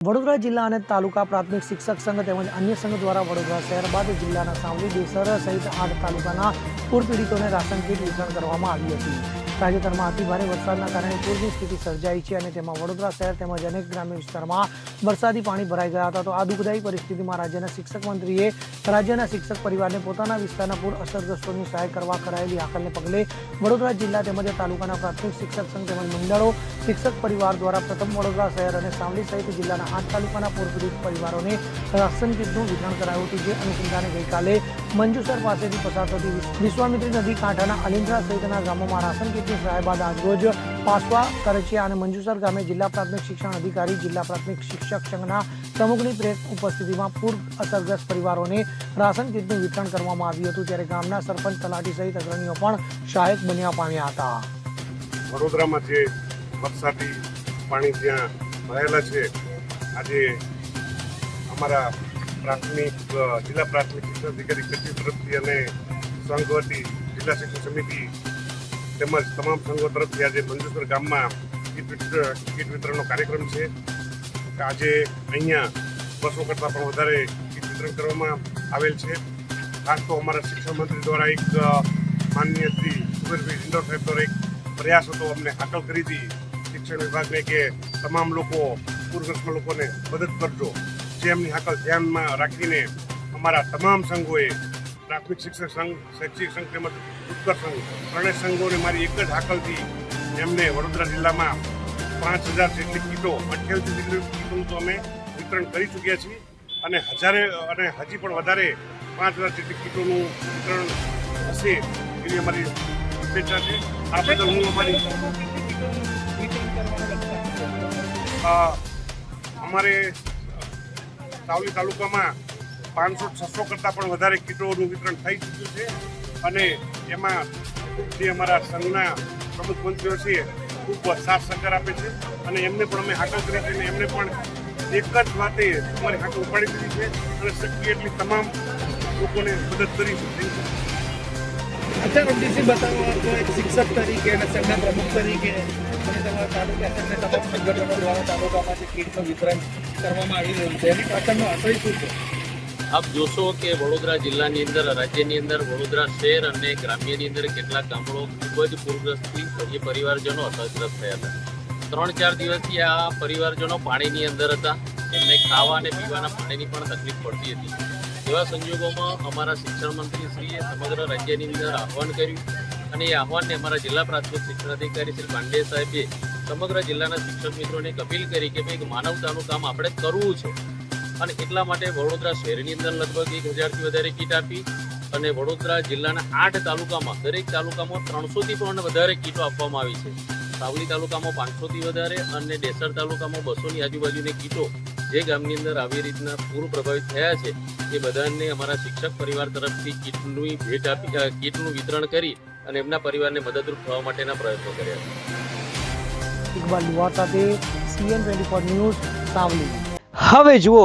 વડોદરા જિલ્લા અને તાલુકા પ્રાથમિક શિક્ષક સંઘ તેમજ અન્ય સંઘ દ્વારા વડોદરા શહેર બાદ જિલ્લાના સાવલી દેસર સહિત આઠ તાલુકાના પૂર પીડિતોને રાશન કીટ વિતરણ કરવામાં આવી હતી. તાજેતરમાં અતિભારે વરસાદના કારણે પૂરની સ્થિતિ સર્જાઈ છે અને તેમાં વડોદરા શહેર તેમજ અનેક ગ્રામ્ય વિસ્તારમાં વરસાદી પાણી ભરાઈ ગયા હતા. તો આ દુઃખદાયી પરિસ્થિતિમાં રાજ્યના શિક્ષક મંત્રીએ રાજ્યના શિક્ષક પરિવારને પોતાના વિસ્તારના પૂર અસરગ્રસ્તોની સહાય કરવા કરાયેલી હાકલને પગલે વડોદરા જિલ્લા તેમજ તાલુકાના પ્રાથમિક શિક્ષક સંઘ તેમજ મંડળો, શિક્ષક પરિવાર દ્વારા પ્રથમ વડોદરા શહેર અને સાવલી સહિત જિલ્લાના આઠ તાલુકાના પૂરપીડિત પરિવારોને રાશન કીટનું વિતરણ કરાયું હતું. જે અનુસંધાને ગઈકાલે મંજુસર પાસેથી પસાર થતી વિશ્વામિત્રી નદી કાંઠાના અલિન્દ્રા સહિતના ગામોમાં રાશન કીટની સહાય બાદ આજરોજ પાસવા કરચિયા અને મંજુસર ગામે જિલ્લા પ્રાથમિક શિક્ષણ અધિકારી જિલ્લા પ્રાથમિક શિક્ષક સંઘના પ્રમુખની ઉપસ્થિતિમાં પૂર અસરગ્રસ્ત પરિવારોને રાશન કીટનું વિતરણ કરવામાં આવ્યું હતું ત્યારે ગામના સરપંચ તલાટી સહિત અગ્રણીઓ પણ સહાયક બન્યા પામ્યા હતા. વડોદરામાં જે વરસાદી પાણી જ્યાં ભરાયેલા છે, આજે અમારા પ્રાથમિક જિલ્લા પ્રાથમિક શિક્ષણ અધિકારી કચેરી તરફથી અને સંઘ વતી જિલ્લા શિક્ષણ સમિતિ તેમજ તમામ સંઘો તરફથી આજે મંજુસર ગામમાં કીટ વિતરણ વિતરણનો કાર્યક્રમ છે. આજે અહીંયા બસો કરતાં પણ વધારે કીટ વિતરણ કરવામાં આવેલ છે. ખાસ તો અમારા શિક્ષણ મંત્રી દ્વારા એક માનનીય શ્રી સુરેશભાઈ ઇન્દોર સાહેબ દ્વારા એક પ્રયાસ હતો અમને હાકલ કરી હતી શિક્ષણ વિભાગને કે તમામ લોકો, પૂરગ્રસ્ત લોકોને મદદ કરજો. જે એમની હાકલ ધ્યાનમાં રાખીને અમારા તમામ સંઘોએ પ્રાથમિક શિક્ષક સંઘ, શૈક્ષિક સંઘ તેમજ ઉત્તર સંઘ, ત્રણેય સંઘોને મારી એક જ હાકલથી એમને વડોદરા જિલ્લામાં પાંચ હજાર જેટલી કીટો, અઠ્યાવીસ જેટલી કીટોનું અમે વિતરણ કરી ચૂક્યા છીએ. અને હજારે, અને હજી પણ વધારે પાંચ હજાર જેટલી કીટોનું વિતરણ હશે એવી અમારી અપેક્ષા છે. આ બદલ હું અમારી અમારે સાવલી તાલુકામાં પાંચસો છસો કરતાં પણ વધારે કીટોનું વિતરણ થઈ ચૂક્યું છે. અને એમાં જે અમારા સંઘના પ્રમુખ મંત્રીઓ છે, ખૂબ સાથ સહકાર આપે છે. અને એમને પણ અમે હાકલ કરી છે અને એમને પણ એક જ વાતે અમારી હાકલ ઉપાડી દીધી છે અને શક્ય એટલી તમામ લોકોને મદદ કરી છે. અચ્છા રમજીતસિંહ બતાવો, તો એક શિક્ષક તરીકે અને સંઘના પ્રમુખ તરીકે તમારા તાલુકા અને તમામ દ્વારા તાલુકામાં જે કીટનું વિતરણ કરવામાં આવી રહ્યું છે. એની પાછળનો આશય શું છે? આપ જોશો કે વડોદરા જિલ્લાની અંદર, રાજ્યની અંદર, વડોદરા શહેર અને ગ્રામ્યની અંદર કેટલાક ગામડો ખૂબ જ પૂરગ્રસ્તથી એ પરિવારજનો અસરગ્રસ્ત થયા હતા. ત્રણ ચાર દિવસથી આ પરિવારજનો પાણીની અંદર હતા. એમને ખાવા અને પીવાના પાણીની પણ તકલીફ પડતી હતી. એવા સંજોગોમાં અમારા શિક્ષણ મંત્રીશ્રીએ સમગ્ર રાજ્યની અંદર આહવાન કર્યું અને એ આહવાનને અમારા જિલ્લા પ્રાથમિક શિક્ષણ અધિકારી શ્રી પાંડે સાહેબે સમગ્ર જિલ્લાના શિક્ષક મિત્રોને અપીલ કરી કે ભાઈ માનવતાનું કામ આપણે કરવું છે. અને એટલા માટે વડોદરા શહેરની અંદર લગભગ એક હજારથી વધારે કીટ આપી અને વડોદરા જિલ્લાના આઠ તાલુકામાં દરેક તાલુકામાં ત્રણસોથી પણ વધારે કીટો આપવામાં આવી છે. સાવલી તાલુકામાં પાંચસોથી વધારે અને ડેસર તાલુકામાં બસોની આજુબાજુની કીટો જે ગામની અંદર આવી રીતના પૂર પ્રભાવિત થયા છે એ બધાને અમારા શિક્ષક પરિવાર તરફથી કીટની ભેટ આપી કીટનું વિતરણ કરી અને એમના પરિવારને મદદરૂપ થવા માટેના પ્રયત્નો કર્યા છે. ઇકબાલ લુવાર સાથે CN twenty four news Savli. હવે જુઓ